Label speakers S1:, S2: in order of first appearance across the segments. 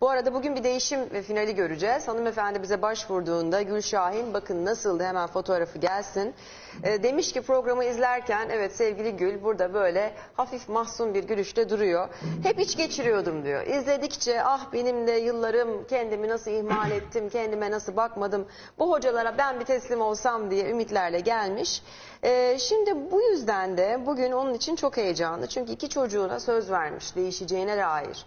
S1: Bu arada bugün bir değişim finali göreceğiz. Hanımefendi bize başvurduğunda Gül Şahin bakın nasıldı hemen fotoğrafı gelsin. Ee, demiş ki programı izlerken evet sevgili Gül burada böyle hafif mahzun bir gülüşte duruyor. Hep iç geçiriyordum diyor. İzledikçe ah benim de yıllarım kendimi nasıl ihmal ettim, kendime nasıl bakmadım. Bu hocalara ben bir teslim olsam diye ümitlerle gelmiş. Ee, şimdi bu yüzden de bugün onun için çok heyecanlı. Çünkü iki çocuğuna söz vermiş değişeceğine dair.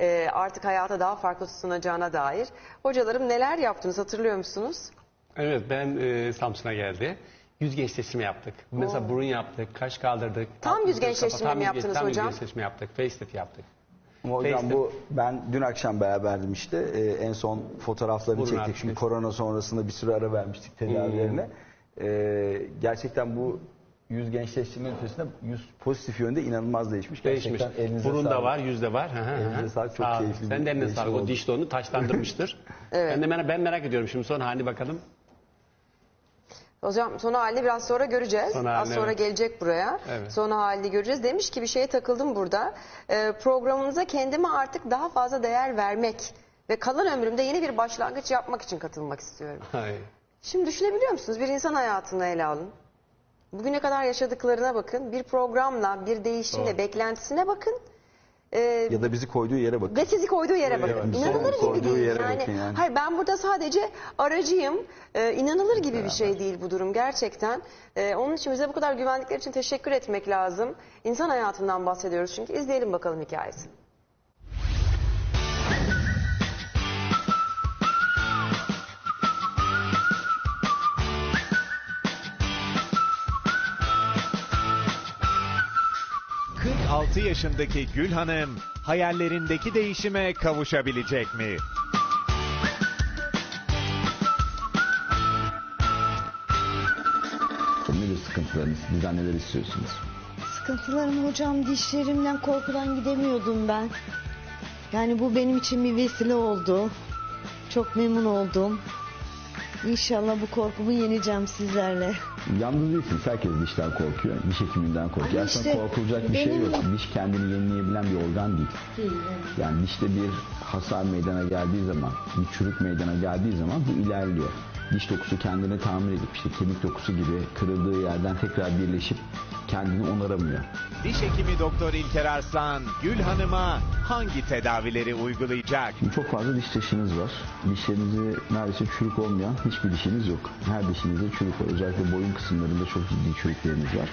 S1: Ee, artık hayata daha farklı tutunacağına dair. Hocalarım neler yaptınız hatırlıyor musunuz?
S2: Evet ben e, Samsun'a geldi. Yüz gençleştirme yaptık. Mesela burun yaptık, kaş kaldırdık.
S1: Tam yüz gençleştirme
S2: tam
S1: mi
S2: yüz-
S1: yaptınız
S2: tam
S1: hocam?
S2: yüz gençleştirme yaptık. Facelift yaptık.
S3: Ama Hocam
S2: Facelift.
S3: bu ben dün akşam beraberdim işte Ee, en son fotoğraflarını
S2: Burun
S3: çektik
S2: artık biz.
S3: korona sonrasında bir süre ara vermiştik tedavilerine. Ee, gerçekten bu yüz gençleştirme ötesinde yüz pozitif yönde inanılmaz değişmiş.
S2: Değişmiş.
S3: Gerçekten elinize
S2: Burun da
S3: sağlık.
S2: var, yüz de var. Hı hı.
S3: Elinize sağlık, çok
S2: Sağ olun.
S3: keyifli
S2: Sen
S3: bir
S2: de eline
S3: değişim
S2: sağlık. O
S3: oldu.
S2: diş de onu taşlandırmıştır.
S1: Evet.
S2: Ben de merak, ben merak ediyorum şimdi son halini bakalım.
S1: Hocam son halini biraz sonra göreceğiz.
S2: Son
S1: Az sonra
S2: evet.
S1: gelecek buraya.
S2: Evet.
S1: Son halini göreceğiz. Demiş ki bir şeye takıldım burada. Ee, programınıza kendime artık daha fazla değer vermek ve kalan ömrümde yeni bir başlangıç yapmak için katılmak istiyorum.
S2: Hayır.
S1: Şimdi düşünebiliyor musunuz? Bir insan hayatını ele alın. Bugüne kadar yaşadıklarına bakın. Bir programla, bir değişimle,
S2: Doğru.
S1: beklentisine bakın. Ee,
S3: Ya da bizi koyduğu yere bakın.
S1: ve sizi koyduğu yere bakın.
S2: bakın.
S1: İnanılır gibi değil. Yani,
S3: yani.
S1: Hayır ben burada sadece aracıyım. Ee, inanılır gibi bir şey değil bu durum gerçekten. Ee, onun için bize bu kadar güvendikleri için teşekkür etmek lazım. İnsan hayatından bahsediyoruz çünkü. izleyelim bakalım hikayesini.
S4: Hı. 46 yaşındaki Gül Hanım hayallerindeki değişime kavuşabilecek mi?
S5: Nedir sıkıntılarınız? Bizden neler istiyorsunuz?
S6: Sıkıntılarım hocam dişlerimden korkudan gidemiyordum ben. Yani bu benim için bir vesile oldu. Çok memnun oldum. İnşallah bu korkumu yeneceğim sizlerle.
S5: Yalnız değilsiniz. Herkes dişten korkuyor. Diş hekiminden korkuyor.
S6: Ama
S5: Aslında
S6: işte
S5: korkulacak bir şey
S6: benim-
S5: yok. Diş kendini yenileyebilen bir organ değil. Yani dişte bir hasar meydana geldiği zaman, bir çürük meydana geldiği zaman bu ilerliyor. Diş dokusu kendini tamir edip işte kemik dokusu gibi kırıldığı yerden tekrar birleşip kendini onaramıyor.
S4: Diş hekimi Doktor İlker Arslan Gül Hanım'a hangi tedavileri uygulayacak?
S5: Şimdi çok fazla diş taşınız var. Dişlerinizi neredeyse çürük olmayan hiçbir dişiniz yok. Her dişinizde çürük var. Özellikle boyun kısımlarında çok ciddi çürükleriniz var.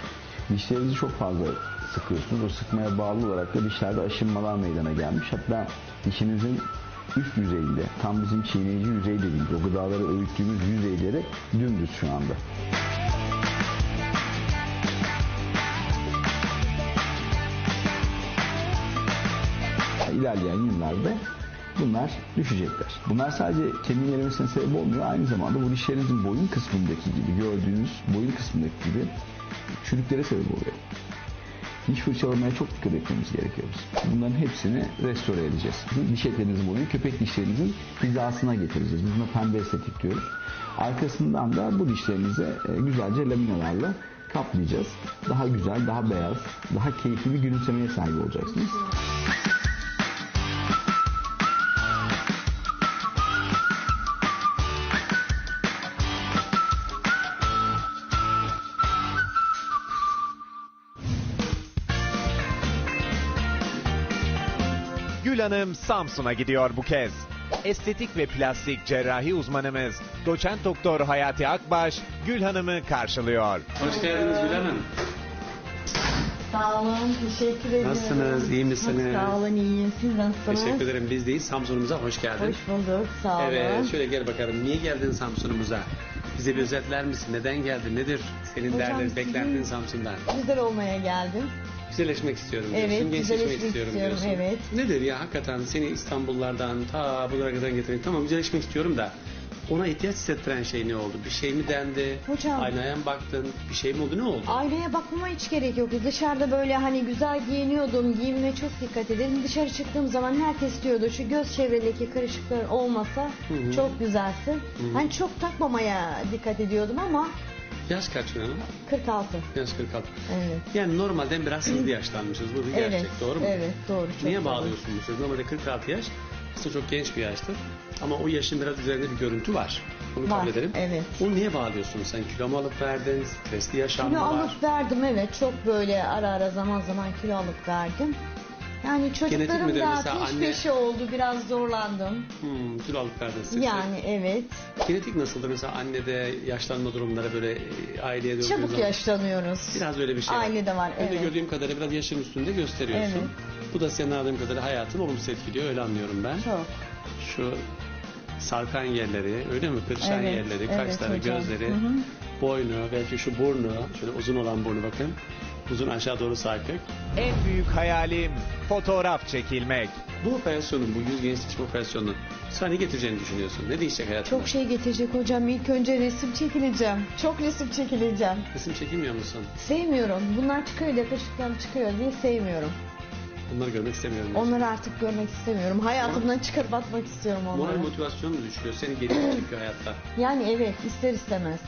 S5: Dişlerinizi çok fazla sıkıyorsunuz. O sıkmaya bağlı olarak da dişlerde aşınmalar meydana gelmiş. Hatta dişinizin üst yüzeyinde, tam bizim çiğneyici yüzey dediğimiz, o gıdaları öğüttüğümüz yüzeyleri dümdüz şu anda. İlerleyen yıllarda bunlar düşecekler. Bunlar sadece kemiğin erimesine sebep olmuyor. Aynı zamanda bu dişlerinizin boyun kısmındaki gibi gördüğünüz boyun kısmındaki gibi çürüklere sebep oluyor. Diş fırçalamaya çok dikkat etmemiz gerekiyor. Bunların hepsini restore edeceğiz. Diş etlerinizin boyunu köpek dişlerinizin hizasına getireceğiz. Biz buna pembe estetik diyoruz. Arkasından da bu dişlerinizi e, güzelce laminalarla kaplayacağız. Daha güzel, daha beyaz, daha keyifli bir gülümsemeye sahip olacaksınız.
S4: Gül Hanım Samsun'a gidiyor bu kez. Estetik ve plastik cerrahi uzmanımız doçent doktor Hayati Akbaş Gül Hanım'ı karşılıyor.
S2: Hoş geldiniz Gül Hanım.
S6: Sağ olun, teşekkür ederim.
S2: Nasılsınız, iyi misiniz?
S6: Sağ olun, iyiyim. Siz nasılsınız?
S2: Teşekkür ederim. Biz deyiz. Samsun'umuza hoş geldin.
S6: Hoş bulduk, sağ olun.
S2: Evet, şöyle gel bakalım. Niye geldin Samsun'umuza? Bize bir özetler misin? Neden geldin? Nedir senin
S6: Hocam,
S2: derdin,
S6: sizin-
S2: beklentin Samsun'dan?
S6: Güzel olmaya geldim.
S2: Güzelleşmek istiyorum diyorsun.
S6: Evet,
S2: gençleşmek
S6: güzelleşmek
S2: istiyorum,
S6: istiyorum,
S2: diyorsun.
S6: evet.
S2: Nedir ya hakikaten seni İstanbullardan ta buralara kadar getirdik. Tamam güzelleşmek istiyorum da ona ihtiyaç hissettiren şey ne oldu? Bir şey mi dendi?
S6: Hocam.
S2: Aynaya mı baktın? Bir şey mi oldu? Ne oldu?
S6: Aynaya bakmama hiç gerek yok. Dışarıda böyle hani güzel giyiniyordum. Giyimime çok dikkat ederim. Dışarı çıktığım zaman herkes diyordu şu göz çevrendeki kırışıklar olmasa
S2: hı.
S6: çok güzelsin. Hani çok takmamaya dikkat ediyordum ama
S2: Yaş kaç Gül Hanım?
S6: 46.
S2: Yaş 46.
S6: Evet.
S2: Yani normalden biraz hızlı yaşlanmışız. Bu bir gerçek.
S6: evet.
S2: Doğru mu?
S6: Evet doğru. Çok
S2: Niye
S6: doğru.
S2: bağlıyorsun bu sözü? Normalde 46 yaş Aslında çok genç bir yaştır. Ama o yaşın biraz üzerinde bir görüntü var. Bunu kabul
S6: Var,
S2: edelim.
S6: evet.
S2: Onu niye bağlıyorsun? Sen kilo mu alıp verdin? Stresli yaşam
S6: Kilo
S2: mı var?
S6: alıp verdim evet. Çok böyle ara ara zaman zaman kilo alıp verdim. Yani çocuklarım
S2: midir
S6: da
S2: mesela
S6: peş
S2: anne-
S6: peşe oldu. Biraz zorlandım.
S2: Hmm, kilo alıp verdin stresli.
S6: Yani evet.
S2: Genetik nasıldır? Mesela annede yaşlanma durumları böyle e, aileye döndüğün
S6: Çabuk
S2: zaman.
S6: yaşlanıyoruz.
S2: Biraz öyle bir şey var.
S6: Ailede var,
S2: Ben de
S6: evet.
S2: gördüğüm kadarıyla biraz yaşın üstünde gösteriyorsun. Bu da senin anladığım kadarıyla hayatını olumsuz etkiliyor. Öyle anlıyorum ben.
S6: Çok.
S2: Şu sarkan yerleri, öyle mi? Kırışan
S6: Evet,
S2: yerleri,
S6: evet
S2: kaşları,
S6: hocam.
S2: gözleri,
S6: Hı hı.
S2: boynu, belki şu burnu, şöyle uzun olan burnu bakın. Uzun aşağı doğru sarkık.
S4: En büyük hayalim fotoğraf çekilmek.
S2: Bu operasyonun, bu yüz gençleşme operasyonunun sana ne getireceğini düşünüyorsun? Ne değişecek hayatında?
S6: Çok şey getirecek hocam. İlk önce resim çekileceğim. Çok resim çekileceğim.
S2: Resim çekilmiyor musun?
S6: Sevmiyorum. Bunlar çıkıyor, yakışıklar çıkıyor diye sevmiyorum.
S2: Bunları görmek istemiyorum. diyorsun.
S6: Onları artık görmek istemiyorum. Hayatımdan çıkarıp atmak istiyorum
S2: Moral
S6: onları.
S2: motivasyon mu düşüyor? Seni geriye çekiyor hayatta.
S6: Yani evet ister istemez.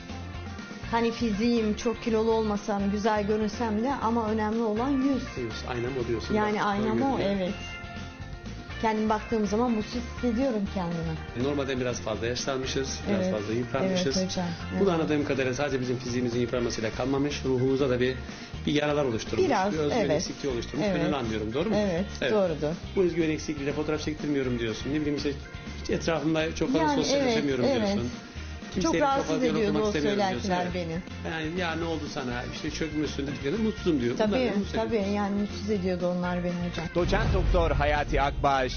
S6: Hani fiziğim çok kilolu olmasam, güzel görünsem de ama önemli olan yüz.
S2: Diyorsun, Aynam o diyorsun.
S6: Yani aynam o evet. Kendim baktığım zaman mutsuz hissediyorum kendimi.
S2: Normalde biraz fazla yaşlanmışız, biraz
S6: Evet,
S2: fazla yıpranmışız.
S6: evet hocam,
S2: Bu da
S6: evet.
S2: anladığım kadarıyla sadece bizim fiziğimizin yıpranmasıyla kalmamış, ruhumuzda da bir, bir yaralar oluşturmuş,
S6: Biraz,
S2: bir özgüven
S6: evet.
S2: eksikliği oluşturmuş. Ben
S6: Evet.
S2: öyle anlıyorum, doğru mu?
S6: Evet, doğrudur.
S2: Bu özgüven eksikliğiyle fotoğraf çektirmiyorum diyorsun. Ne bileyim işte hiç etrafımda çok fazla
S6: Yani
S2: sosyalleşemiyorum
S6: evet,
S2: diyorsun.
S6: evet. Çok rahatsız ediyordu o
S2: istemiyorum diyorsun,
S6: söylentiler beni.
S2: Yani ya ne oldu sana, işte çökmüşsün dediklerinde mutsuzum diyor. Bunlar
S6: Tabii,
S2: da söylüyor.
S6: tabii yani mutsuz ediyordu onlar beni hocam.
S4: Doçent doktor Hayati Akbaş,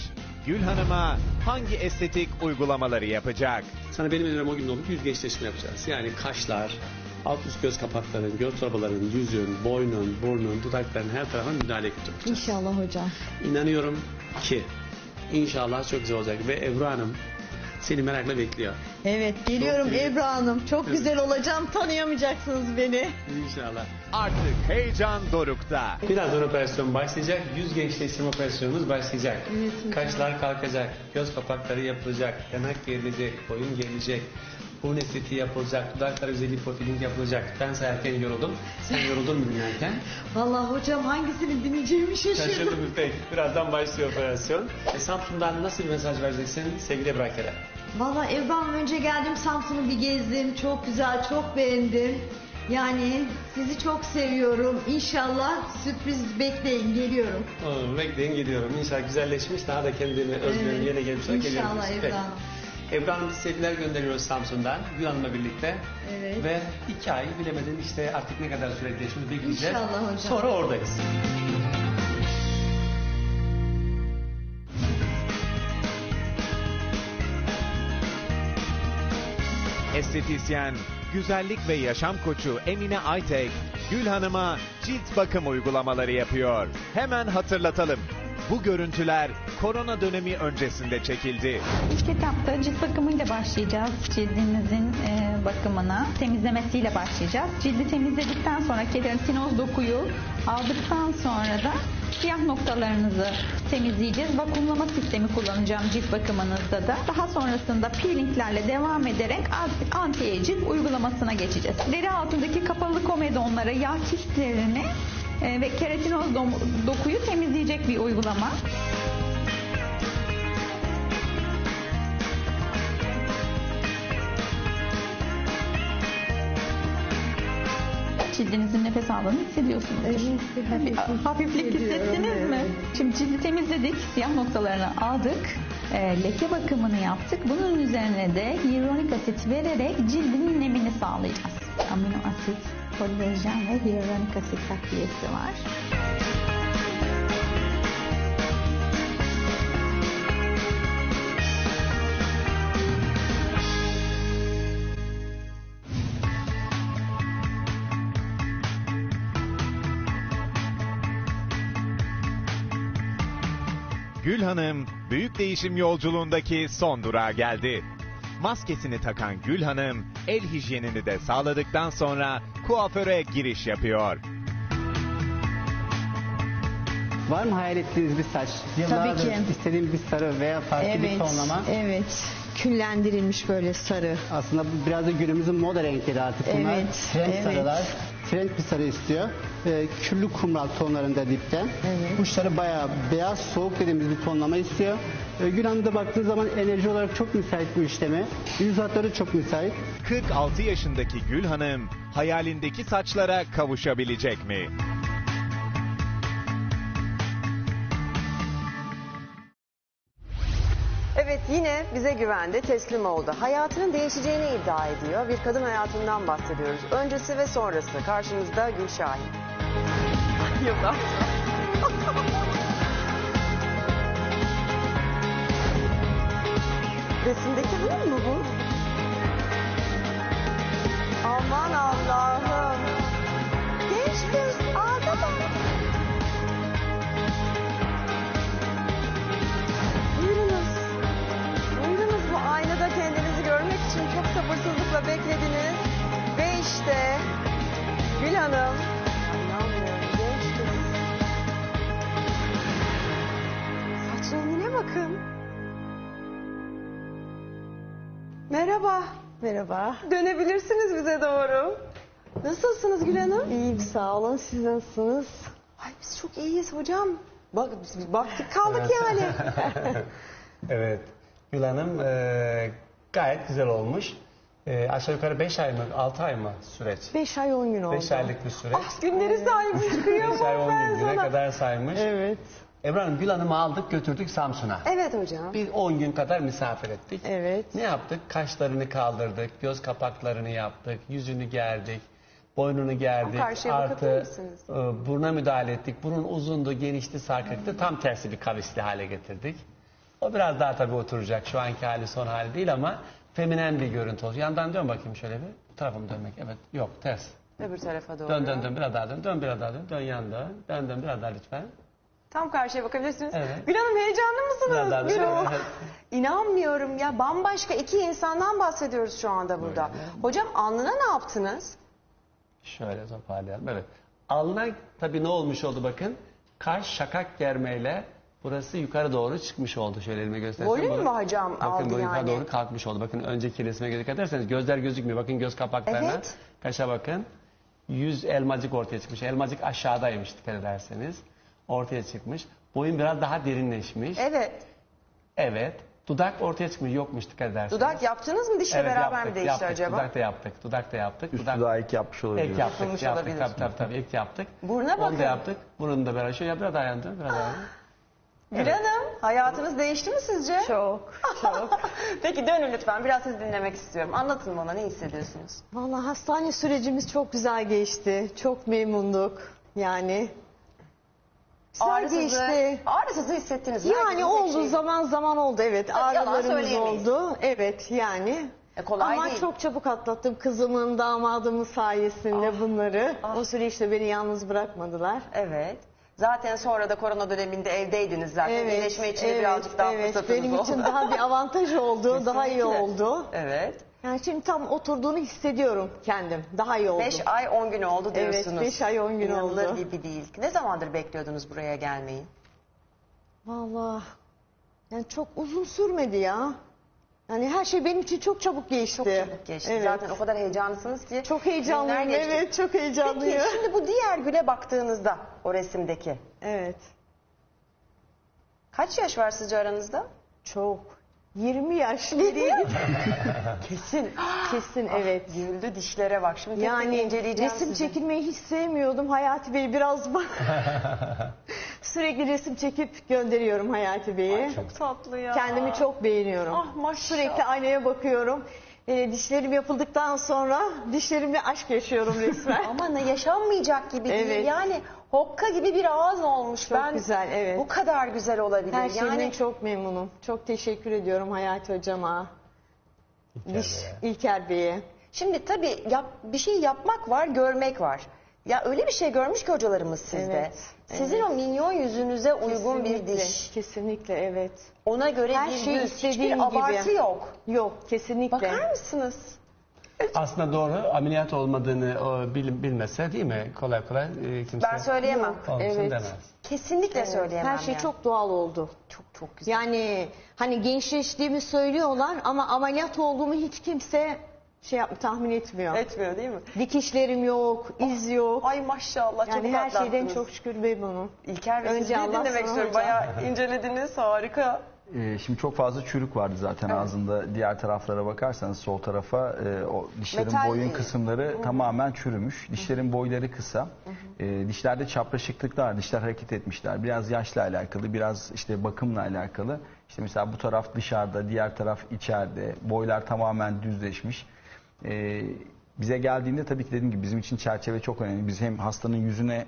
S4: Gül Hanım'a hangi estetik uygulamaları yapacak?
S2: Sana benim önerim o gün olup yüz gençleşme yapacağız. Yani kaşlar, alt üst göz kapakların, göz torbaların, yüzün, boynun, burnun, dudakların her tarafına müdahale yapacağız.
S6: İnşallah hocam.
S2: İnanıyorum ki inşallah çok güzel olacak. Ve Ebru Hanım seni merakla bekliyor.
S6: Evet geliyorum
S2: iyi.
S6: Ebru Hanım. Çok
S2: Evet.
S6: güzel olacağım. Tanıyamayacaksınız beni.
S2: İnşallah.
S4: Artık heyecan dorukta.
S2: Birazdan operasyon başlayacak. Yüz gençleştirme operasyonumuz başlayacak. Kaşlar kalkacak, göz kapakları yapılacak, yanak gerilecek, boyun gerilecek, burun estetiği yapılacak, dudaklar özelliği profiling yapılacak. Ben sayarken yoruldum. Sen yoruldun mu dinlerken?
S6: Vallahi hocam hangisini dinleyeceğimi şaşırdım.
S2: Şaşırdım pek. Birazdan başlıyor operasyon. E, Samsun'dan nasıl bir mesaj vereceksin sevgili Ebru
S6: Ebru Hanım önce geldim Samsun'u bir gezdim. Çok güzel, çok beğendim. Yani sizi çok seviyorum. İnşallah sürpriz bekleyin. Geliyorum.
S2: Oo, bekleyin geliyorum. İnşallah güzelleşmiş. Daha da kendini özgüveni
S6: Evet.
S2: yerine gelmişler.
S6: İnşallah
S2: geliyorum.
S6: Ebru
S2: Peki.
S6: Hanım.
S2: Ebru Hanım sevgiler gönderiyoruz Samsun'dan. Gül Hanım'la birlikte.
S6: Evet.
S2: Ve iki ay bilemedin işte artık ne kadar süre geçmiş bekleyeceğiz.
S6: İnşallah hocam.
S2: Sonra oradayız.
S4: Estetisyen, güzellik ve yaşam koçu Emine Aytek, Gül Hanım'a cilt bakım uygulamaları yapıyor. Hemen hatırlatalım. Bu görüntüler korona dönemi öncesinde çekildi.
S7: İlk etapta cilt bakımıyla başlayacağız. Cildimizin e, bakımına, temizlemesiyle başlayacağız. Cildi temizledikten sonra keratinoz dokuyu aldıktan sonra siyah noktalarınızı temizleyeceğiz. Vakumlama sistemi kullanacağım cilt bakımınızda da. Daha sonrasında peelinglerle devam ederek anti-aging uygulamasına geçeceğiz. Deri altındaki kapalı komedonlara, yağ kistlerini e, ve keratinoz dokuyu temizleyecek bir uygulama. Cildinizin nefes aldığını hissediyorsunuz.
S6: Evet,
S7: Hafiflik hissettiniz mi? Şimdi cildi temizledik, siyah noktalarını aldık, e, leke bakımını yaptık. Bunun üzerine de hyaluronik asit vererek cildin nemini sağlayacağız. Amino asit, kolajen ve hyaluronik asit takviyesi var.
S4: Gül Hanım, büyük değişim yolculuğundaki son durağa geldi. Maskesini takan Gül Hanım, el hijyenini de sağladıktan sonra kuaföre giriş yapıyor.
S8: Var mı hayal ettiğiniz bir saç? Yıllardır
S6: ki.
S8: istediğim bir sarı veya farklı bir
S6: Evet,
S8: tonlama.
S6: evet. Küllendirilmiş böyle sarı.
S8: Aslında bu biraz da günümüzün moda renkleri artık bunlar.
S6: Evet,
S8: Krem
S6: evet.
S8: sarılar. Trend bir sarı istiyor. E, küllü kumral tonlarında dipten. Uçları bayağı beyaz, soğuk dediğimiz bir tonlama istiyor. E, Gül Hanım da baktığı zaman enerji olarak çok müsait bu işleme. Yüz hatları çok müsait.
S4: 46 yaşındaki Gül Hanım hayalindeki saçlara kavuşabilecek mi?
S1: Evet yine bize güvendi, teslim oldu. Hayatının değişeceğini iddia ediyor. Bir kadın hayatından bahsediyoruz. Öncesi ve sonrası. Karşımızda Gül Artık. Resimdeki hanım mı bu? Aman Allah'ım. Genç kız ağda bak. Buyurunuz. Buyurunuz bu aynada kendinizi görmek için çok sabırsızlıkla beklediniz. Ve işte Gül Hanım. Bakın. Merhaba.
S6: Merhaba.
S1: Dönebilirsiniz bize doğru. Nasılsınız Gül Hanım?
S6: İyiyim sağ olun. Siz nasılsınız?
S1: Ay biz çok iyiyiz hocam. Bak biz baktık kaldık yani.
S2: Evet. Gül Hanım e, gayet güzel olmuş. E, aşağı yukarı 5 ay mı 6 ay mı süreç?
S6: 5 ay 10 gün oldu.
S2: 5 aylık bir süreç.
S1: ah günleri saymış
S2: 5 ay
S1: kıyamam
S2: 10
S1: ben
S2: gün güne
S1: sana.
S2: kadar saymış.
S6: Evet.
S2: Hanım Gül Hanım'ı aldık götürdük Samsun'a.
S1: Evet hocam.
S2: Bir 10 gün kadar misafir ettik.
S6: Evet.
S2: Ne yaptık? Kaşlarını kaldırdık, göz kapaklarını yaptık, yüzünü gerdik, boynunu gerdik.
S1: karşıya bakabilir
S2: Artı
S1: misiniz?
S2: e, buruna müdahale ettik. Burun uzundu, genişti, sarkıktı. Tam tersi bir kavisli hale getirdik. O biraz daha tabii oturacak. Şu anki hali son hali değil ama feminen bir görüntü olacak. Yandan dön bakayım şöyle bir. Bu tarafa mı dönmek? Evet. Yok ters.
S1: Öbür tarafa doğru.
S2: Dön dön dön biraz daha dön. Dön biraz daha dön. Dön yan dön. Dön dön biraz daha lütfen.
S1: Tam karşıya bakabilirsiniz.
S2: Evet.
S1: Gül Hanım heyecanlı mısınız? Gül. Hanım.
S2: Evet.
S1: İnanmıyorum ya bambaşka iki insandan bahsediyoruz şu anda burada. Hocam alnına ne yaptınız?
S2: Şöyle toparlayalım. Evet. Alnına tabii ne olmuş oldu bakın. Kaş şakak germeyle burası yukarı doğru çıkmış oldu. Şöyle elime göstersem.
S1: Volüm mü hocam
S2: Bakın
S1: aldı
S2: bu yukarı
S1: yani?
S2: doğru kalkmış oldu. Bakın önceki resme dikkat ederseniz gözler gözükmüyor. Bakın göz kapaklarına.
S1: Evet.
S2: Kaşa bakın. Yüz elmacık ortaya çıkmış. Elmacık aşağıdaymış dikkat ederseniz. Ortaya çıkmış. Boyun biraz daha derinleşmiş.
S1: Evet.
S2: Evet. Dudak ortaya çıkmış. Yokmuş dikkat ederseniz.
S1: Dudak yaptınız mı dişle
S2: evet,
S1: beraber
S2: yaptık,
S1: mi değişti
S2: yaptık.
S1: acaba?
S2: Dudak da yaptık. Dudak da yaptık.
S5: Üst
S2: Dudak...
S5: dudağı ilk yapmış olabilir.
S2: İlk yaptık,
S1: Yapılmış
S2: yaptık
S1: olabilir.
S2: tabii tabii tabii ilk yaptık.
S1: Buruna
S2: Onu
S1: bakın.
S2: da yaptık. Burunu da beraber şöyle biraz daha yan dön, biraz daha yan dön.
S1: Gül Hanım hayatınız değişti mi sizce?
S6: Çok, çok.
S1: Peki dönün lütfen biraz sizi dinlemek istiyorum. Anlatın bana ne hissediyorsunuz?
S6: Vallahi hastane sürecimiz çok güzel geçti. Çok memnunduk. Yani
S1: Ağrısızı,
S6: geçti.
S1: ağrısızı hissettiniz?
S6: Yani oldu
S1: şeyi.
S6: zaman zaman oldu evet
S1: Yalan
S6: ağrılarımız
S1: söyleyemeyiz.
S6: oldu evet yani
S1: E, kolay
S6: ama
S1: değil.
S6: çok çabuk atlattım kızımın damadımın sayesinde bunları o süreçte beni yalnız bırakmadılar.
S1: Evet. Zaten sonra da korona döneminde evdeydiniz zaten. İyileşme için de birazcık daha
S6: evet.
S1: fırsatınız
S6: Benim
S1: oldu.
S6: için daha bir avantaj oldu, daha iyi
S1: Kesinlikle.
S6: oldu.
S1: Evet.
S6: Yani şimdi tam oturduğunu hissediyorum kendim. Daha iyi oldu.
S1: 5 ay 10 gün oldu
S6: Evet,
S1: diyorsunuz.
S6: beş ay, on gün
S1: İnanılır
S6: oldu.
S1: gibi değil. Ne zamandır bekliyordunuz buraya gelmeyi?
S6: Vallahi yani çok uzun sürmedi ya. Yani her şey benim için çok çabuk geçti.
S1: Çok çabuk geçti.
S6: Evet.
S1: Zaten o kadar heyecanlısınız ki.
S6: Çok heyecanlıyım.
S1: geçti.
S6: Evet, çok heyecanlıyım.
S1: Peki şimdi bu diğer güle baktığınızda o resimdeki
S6: Evet.
S1: kaç yaş var sizce aranızda?
S6: Çok. 20 yaş geriye
S1: Kesin.
S6: Kesin evet.
S1: Güldü dişlere bak. Şimdi
S6: Yani
S1: inceleyeceğim
S6: resim
S1: sizi.
S6: çekilmeyi hiç sevmiyordum. Hayati Bey biraz bak. Sürekli resim çekip gönderiyorum Hayati Bey'e.
S1: Çok tatlı ya.
S6: Kendimi çok beğeniyorum.
S1: Ah, maşallah.
S6: Sürekli aynaya bakıyorum. Ee, dişlerim yapıldıktan sonra dişlerimle aşk yaşıyorum resmen.
S1: Ama ne yaşanmayacak gibi değil.
S6: Evet.
S1: Yani hokka gibi bir ağız olmuş.
S6: Çok
S1: ben
S6: güzel, evet.
S1: Bu kadar güzel olabilir.
S6: Her şeyden
S1: yani
S6: çok memnunum. Çok teşekkür ediyorum Hayati Hocama. Diş İlker Bey'e.
S1: Şimdi tabii yap, bir şey yapmak var, görmek var. Ya öyle bir şey görmüş ki hocalarımız sizde.
S6: Evet,
S1: Sizin
S6: evet.
S1: o minyon yüzünüze uygun bir
S6: Kesinlikle,
S1: diş.
S6: Kesinlikle evet.
S1: Ona göre
S6: Her
S1: bir
S6: şey
S1: yüz.
S6: istediğim
S1: Hiçbir abartı
S6: gibi.
S1: yok.
S6: Yok kesinlikle.
S1: Bakar mısınız?
S2: Aslında doğru ameliyat olmadığını o bil- bilmese değil mi? Kolay kolay e, kimse
S1: Ben söyleyemem.
S6: Evet.
S2: demez.
S1: Kesinlikle
S6: Evet,
S1: söyleyemem.
S6: Her şey
S1: yani.
S6: çok doğal oldu.
S1: çok çok güzel.
S6: Yani hani gençleştiğimi söylüyorlar ama ameliyat olduğumu hiç kimse şey yap, tahmin etmiyor.
S1: Etmiyor değil mi?
S6: Dikişlerim yok, iz yok.
S1: Ay maşallah çok
S6: yani her şeyden çok şükür memnunum.
S1: İlker Bey
S6: Önce
S1: sizi
S6: Allah
S1: dinlemek
S6: sonra
S1: istiyorum.
S6: hocam.
S1: Bayağı incelediniz harika.
S5: Ee, şimdi çok fazla çürük vardı zaten ağzında. Diğer taraflara bakarsanız sol tarafa e, o dişlerin
S1: Metal
S5: boyun
S1: değil.
S5: kısımları tamamen çürümüş. Dişlerin boyları kısa. E, dişlerde çapraşıklıklar, dişler hareket etmişler. Biraz yaşla alakalı, biraz işte bakımla alakalı. İşte mesela bu taraf dışarıda, diğer taraf içeride. Boylar tamamen düzleşmiş. E, bize geldiğinde tabii ki dediğim gibi bizim için çerçeve çok önemli. Biz hem hastanın yüzüne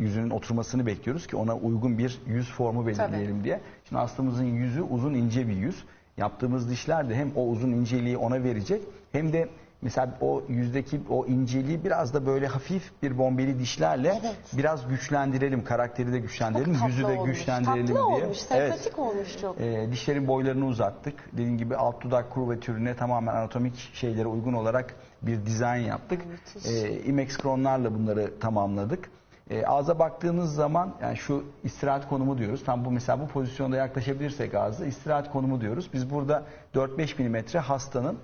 S5: yüzünün oturmasını bekliyoruz ki ona uygun bir yüz formu belirleyelim diye. Şimdi hastamızın yüzü uzun ince bir yüz. Yaptığımız dişler de hem o uzun inceliği ona verecek hem de mesela o yüzdeki o inceliği biraz da böyle hafif bir bombeli dişlerle biraz güçlendirelim. Karakteri de güçlendirelim,
S1: Tatlı
S5: yüzü de
S1: olmuş.
S5: güçlendirelim
S1: Tatlı
S5: diye.
S1: olmuş, sempatik olmuş çok.
S5: Ee, dişlerin boylarını uzattık. Dediğim gibi alt dudak kurvatürüne tamamen anatomik şeylere uygun olarak bir dizayn yaptık. Ee, IMEX kronlarla bunları tamamladık. Ee, ağza baktığınız zaman yani şu istirahat konumu diyoruz. Tam bu mesela bu pozisyonda yaklaşabilirsek ağza istirahat konumu diyoruz. Biz burada 4-5 milimetre hastanın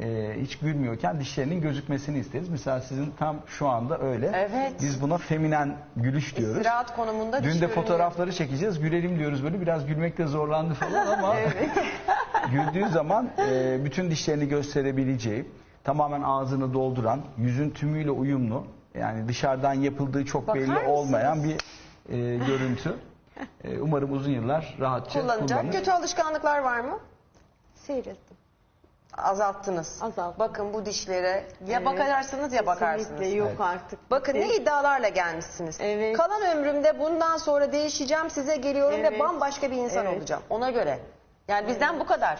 S5: e, hiç gülmüyorken dişlerinin gözükmesini isteriz. Mesela sizin tam şu anda öyle.
S1: Evet.
S5: Biz buna feminen gülüş diyoruz.
S1: İstirahat konumunda diş
S5: Dün de
S1: görünüyor.
S5: fotoğrafları çekeceğiz. Gülelim diyoruz böyle. Biraz gülmekte zorlandı falan ama güldüğü zaman e, bütün dişlerini gösterebileceği, tamamen ağzını dolduran, yüzün tümüyle uyumlu, yani dışarıdan yapıldığı çok
S1: Bakar
S5: belli
S1: mısınız?
S5: olmayan bir e, görüntü. E, umarım uzun yıllar rahatça
S1: Kullanacak.
S5: kullanır.
S1: Kötü alışkanlıklar var mı?
S6: Seyrettim.
S1: Azalttınız.
S6: Azalttım.
S1: Bakın bu dişlere ya
S6: Evet.
S1: bakarsınız ya bakarsınız.
S6: Kesinlikle yok artık.
S1: Bakın ne iddialarla gelmişsiniz.
S6: Evet.
S1: Kalan ömrümde bundan sonra değişeceğim size geliyorum ve
S6: Evet.
S1: bambaşka bir insan
S6: Evet.
S1: olacağım. Ona göre. Yani bizden bu kadar.